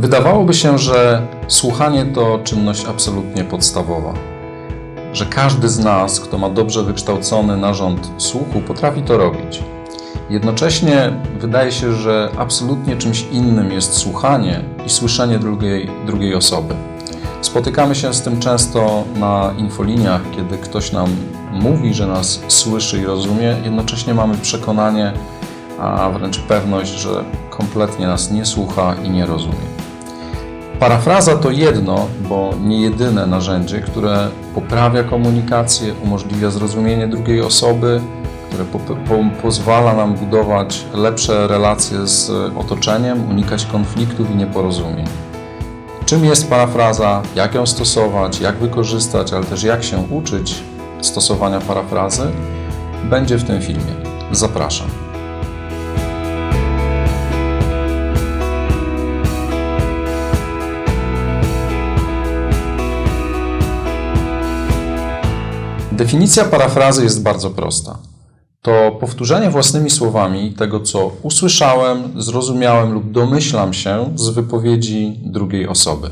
Wydawałoby się, że słuchanie to czynność absolutnie podstawowa. Że każdy z nas, kto ma dobrze wykształcony narząd słuchu, potrafi to robić. Jednocześnie wydaje się, że absolutnie czymś innym jest słuchanie i słyszenie drugiej, drugiej osoby. Spotykamy się z tym często na infoliniach, kiedy ktoś nam mówi, że nas słyszy i rozumie, jednocześnie mamy przekonanie, a wręcz pewność, że kompletnie nas nie słucha i nie rozumie. Parafraza to jedno, bo nie jedyne narzędzie, które poprawia komunikację, umożliwia zrozumienie drugiej osoby, które po, po, pozwala nam budować lepsze relacje z otoczeniem, unikać konfliktów i nieporozumień. Czym jest parafraza, jak ją stosować, jak wykorzystać, ale też jak się uczyć stosowania parafrazy, będzie w tym filmie. Zapraszam. Definicja parafrazy jest bardzo prosta. To powtórzenie własnymi słowami tego, co usłyszałem, zrozumiałem lub domyślam się z wypowiedzi drugiej osoby.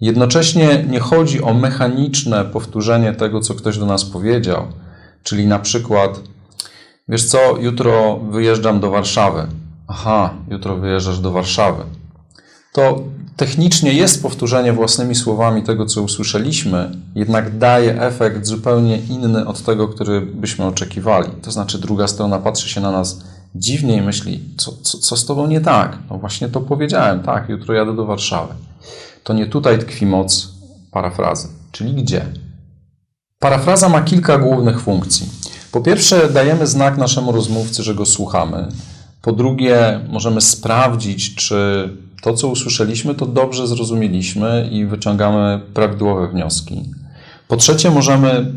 Jednocześnie nie chodzi o mechaniczne powtórzenie tego, co ktoś do nas powiedział, czyli na przykład, wiesz co, jutro wyjeżdżam do Warszawy. Aha, jutro wyjeżdżasz do Warszawy. To technicznie jest powtórzenie własnymi słowami tego, co usłyszeliśmy, jednak daje efekt zupełnie inny od tego, który byśmy oczekiwali. To znaczy, druga strona patrzy się na nas dziwnie i myśli, co, co, co z tobą nie tak? No właśnie to powiedziałem, tak, jutro jadę do Warszawy. To nie tutaj tkwi moc parafrazy, czyli gdzie? Parafraza ma kilka głównych funkcji. Po pierwsze, dajemy znak naszemu rozmówcy, że go słuchamy. Po drugie, możemy sprawdzić, czy to, co usłyszeliśmy, to dobrze zrozumieliśmy i wyciągamy prawidłowe wnioski. Po trzecie, możemy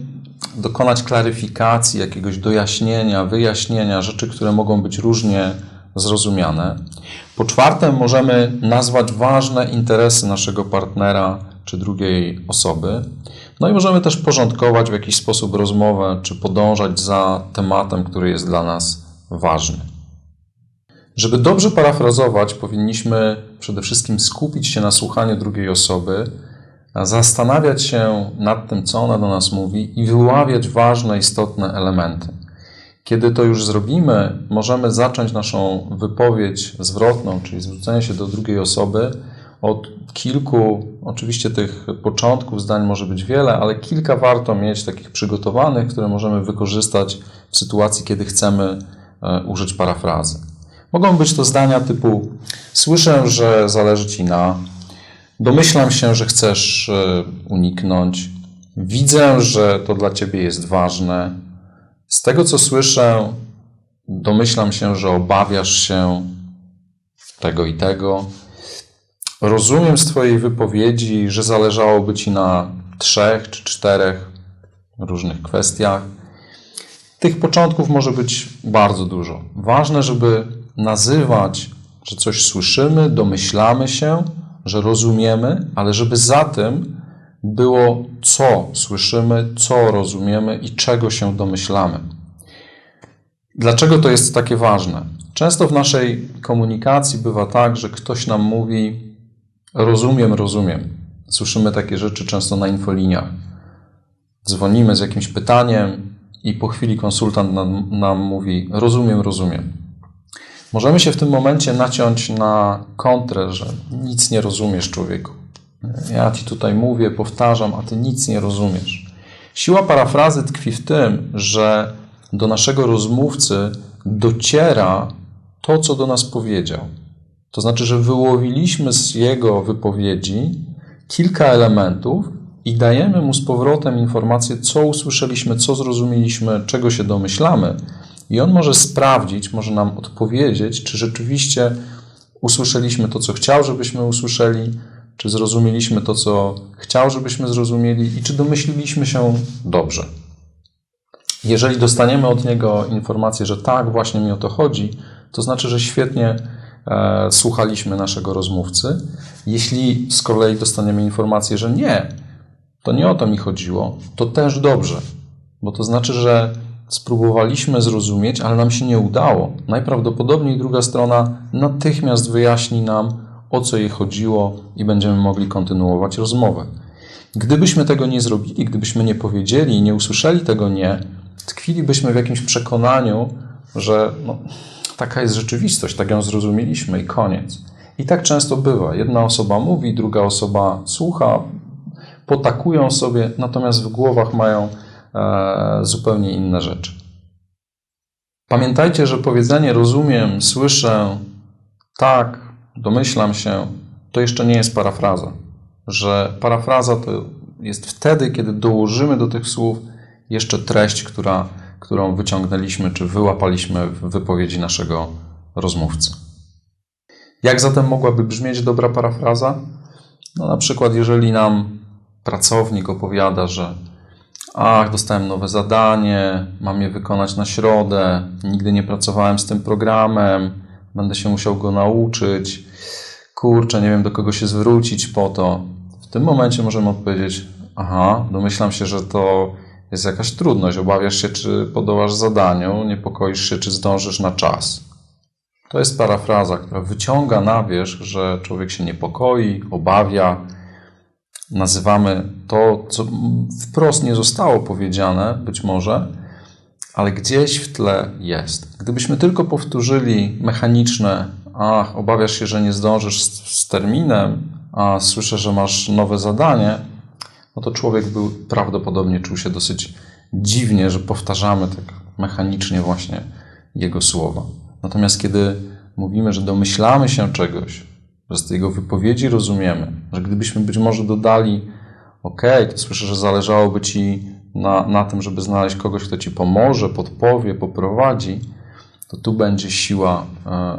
dokonać klaryfikacji, jakiegoś dojaśnienia, wyjaśnienia rzeczy, które mogą być różnie zrozumiane. Po czwarte, możemy nazwać ważne interesy naszego partnera czy drugiej osoby. No i możemy też porządkować w jakiś sposób rozmowę, czy podążać za tematem, który jest dla nas ważny. Żeby dobrze parafrazować, powinniśmy przede wszystkim skupić się na słuchaniu drugiej osoby, zastanawiać się nad tym, co ona do nas mówi i wyławiać ważne, istotne elementy. Kiedy to już zrobimy, możemy zacząć naszą wypowiedź zwrotną, czyli zwrócenie się do drugiej osoby od kilku, oczywiście tych początków zdań może być wiele, ale kilka warto mieć takich przygotowanych, które możemy wykorzystać w sytuacji, kiedy chcemy e, użyć parafrazy. Mogą być to zdania typu: Słyszę, że zależy ci na, domyślam się, że chcesz e, uniknąć, widzę, że to dla ciebie jest ważne. Z tego, co słyszę, domyślam się, że obawiasz się tego i tego. Rozumiem z Twojej wypowiedzi, że zależałoby Ci na trzech czy czterech różnych kwestiach. Tych początków może być bardzo dużo. Ważne, żeby nazywać, że coś słyszymy, domyślamy się, że rozumiemy, ale żeby za tym było co słyszymy, co rozumiemy i czego się domyślamy. Dlaczego to jest takie ważne? Często w naszej komunikacji bywa tak, że ktoś nam mówi: Rozumiem, rozumiem. Słyszymy takie rzeczy często na infoliniach. Dzwonimy z jakimś pytaniem i po chwili konsultant nam, nam mówi: Rozumiem, rozumiem. Możemy się w tym momencie naciąć na kontrę, że nic nie rozumiesz, człowieku. Ja ci tutaj mówię, powtarzam, a ty nic nie rozumiesz. Siła parafrazy tkwi w tym, że do naszego rozmówcy dociera to, co do nas powiedział. To znaczy, że wyłowiliśmy z jego wypowiedzi kilka elementów i dajemy mu z powrotem informację, co usłyszeliśmy, co zrozumieliśmy, czego się domyślamy, i on może sprawdzić, może nam odpowiedzieć, czy rzeczywiście usłyszeliśmy to, co chciał, żebyśmy usłyszeli, czy zrozumieliśmy to, co chciał, żebyśmy zrozumieli i czy domyśliliśmy się dobrze. Jeżeli dostaniemy od niego informację, że tak, właśnie mi o to chodzi, to znaczy, że świetnie e, słuchaliśmy naszego rozmówcy. Jeśli z kolei dostaniemy informację, że nie, to nie o to mi chodziło, to też dobrze, bo to znaczy, że spróbowaliśmy zrozumieć, ale nam się nie udało. Najprawdopodobniej druga strona natychmiast wyjaśni nam, o co jej chodziło i będziemy mogli kontynuować rozmowę. Gdybyśmy tego nie zrobili, gdybyśmy nie powiedzieli i nie usłyszeli tego nie, tkwilibyśmy w jakimś przekonaniu, że no, taka jest rzeczywistość, tak ją zrozumieliśmy i koniec. I tak często bywa. Jedna osoba mówi, druga osoba słucha, potakują sobie, natomiast w głowach mają zupełnie inne rzeczy. Pamiętajcie, że powiedzenie rozumiem, słyszę, tak, domyślam się, to jeszcze nie jest parafraza. Że parafraza to jest wtedy, kiedy dołożymy do tych słów jeszcze treść, która, którą wyciągnęliśmy czy wyłapaliśmy w wypowiedzi naszego rozmówcy. Jak zatem mogłaby brzmieć dobra parafraza? No na przykład, jeżeli nam pracownik opowiada, że ach, dostałem nowe zadanie, mam je wykonać na środę, nigdy nie pracowałem z tym programem, będę się musiał go nauczyć, kurczę, nie wiem do kogo się zwrócić po to. W tym momencie możemy odpowiedzieć, aha, domyślam się, że to jest jakaś trudność, obawiasz się, czy podołasz zadaniu, niepokoisz się, czy zdążysz na czas. To jest parafraza, która wyciąga na wierzch, że człowiek się niepokoi, obawia. Nazywamy to, co wprost nie zostało powiedziane, być może, ale gdzieś w tle jest. Gdybyśmy tylko powtórzyli mechaniczne, ach, obawiasz się, że nie zdążysz z, z terminem, a słyszę, że masz nowe zadanie, no to człowiek był prawdopodobnie czuł się dosyć dziwnie, że powtarzamy tak mechanicznie właśnie jego słowa. Natomiast kiedy mówimy, że domyślamy się czegoś, że z jego wypowiedzi rozumiemy, że gdybyśmy być może dodali, ok, to słyszę, że zależałoby ci na, na tym, żeby znaleźć kogoś, kto ci pomoże, podpowie, poprowadzi, to tu będzie siła,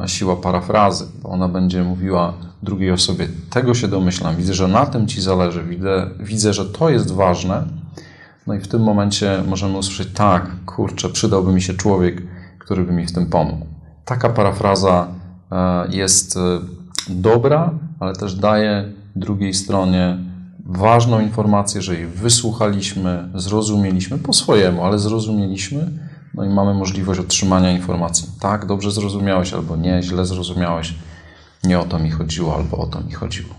e, siła parafrazy, bo ona będzie mówiła drugiej osobie: Tego się domyślam, widzę, że na tym ci zależy, widzę, widzę, że to jest ważne. No i w tym momencie możemy usłyszeć: Tak, kurczę, przydałby mi się człowiek, który by mi w tym pomógł. Taka parafraza e, jest e, dobra, ale też daje drugiej stronie ważną informację, że jej wysłuchaliśmy, zrozumieliśmy po swojemu, ale zrozumieliśmy, no i mamy możliwość otrzymania informacji. Tak, dobrze zrozumiałeś, albo nie, źle zrozumiałeś, nie o to mi chodziło, albo o to mi chodziło.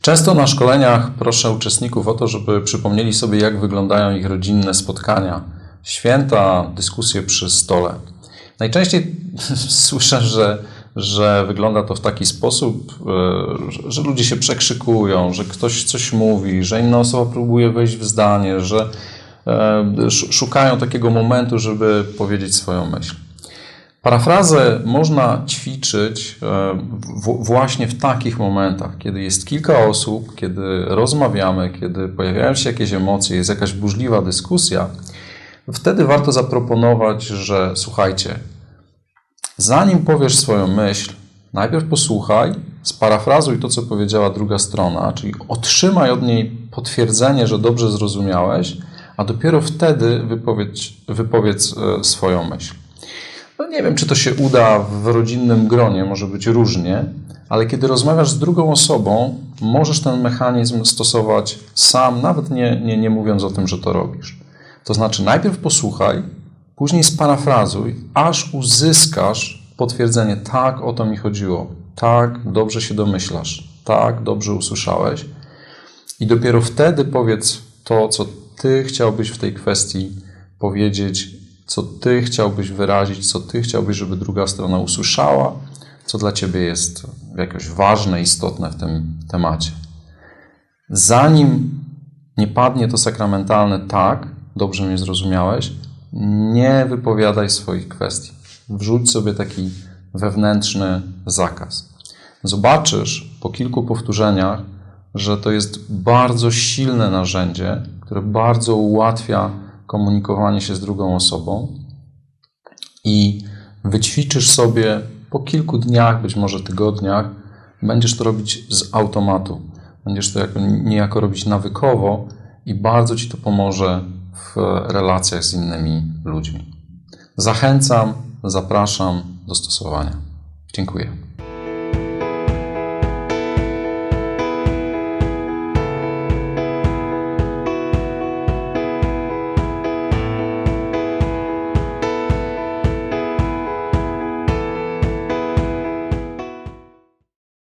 Często na szkoleniach proszę uczestników o to, żeby przypomnieli sobie, jak wyglądają ich rodzinne spotkania, święta, dyskusje przy stole. Najczęściej słyszę, że, że wygląda to w taki sposób, e, że ludzie się przekrzykują, że ktoś coś mówi, że inna osoba próbuje wejść w zdanie, że e, szukają takiego momentu, żeby powiedzieć swoją myśl. Parafrazę można ćwiczyć e, właśnie w takich momentach, kiedy jest kilka osób, kiedy rozmawiamy, kiedy pojawiają się jakieś emocje, jest jakaś burzliwa dyskusja. Wtedy warto zaproponować, że słuchajcie, zanim powiesz swoją myśl, najpierw posłuchaj, sparafrazuj to, co powiedziała druga strona, czyli otrzymaj od niej potwierdzenie, że dobrze zrozumiałeś, a dopiero wtedy wypowiedz, wypowiedz swoją myśl. No nie wiem, czy to się uda w rodzinnym gronie, może być różnie, ale kiedy rozmawiasz z drugą osobą, możesz ten mechanizm stosować sam, nawet nie, nie, nie mówiąc o tym, że to robisz. To znaczy, najpierw posłuchaj, później sparafrazuj, aż uzyskasz potwierdzenie: tak, o to mi chodziło, tak, dobrze się domyślasz, tak, dobrze usłyszałeś. I dopiero wtedy powiedz to, co ty chciałbyś w tej kwestii powiedzieć, co ty chciałbyś wyrazić, co ty chciałbyś, żeby druga strona usłyszała, co dla ciebie jest jakoś ważne, istotne w tym temacie. Zanim nie padnie to sakramentalne tak, dobrze mnie zrozumiałeś, nie wypowiadaj swoich kwestii. Wrzuć sobie taki wewnętrzny zakaz. Zobaczysz po kilku powtórzeniach, że to jest bardzo silne narzędzie, które bardzo ułatwia komunikowanie się z drugą osobą i wyćwiczysz sobie po kilku dniach, być może tygodniach, będziesz to robić z automatu. Będziesz to jako, niejako robić nawykowo i bardzo ci to pomoże w relacjach z innymi ludźmi. Zachęcam, zapraszam do stosowania. Dziękuję.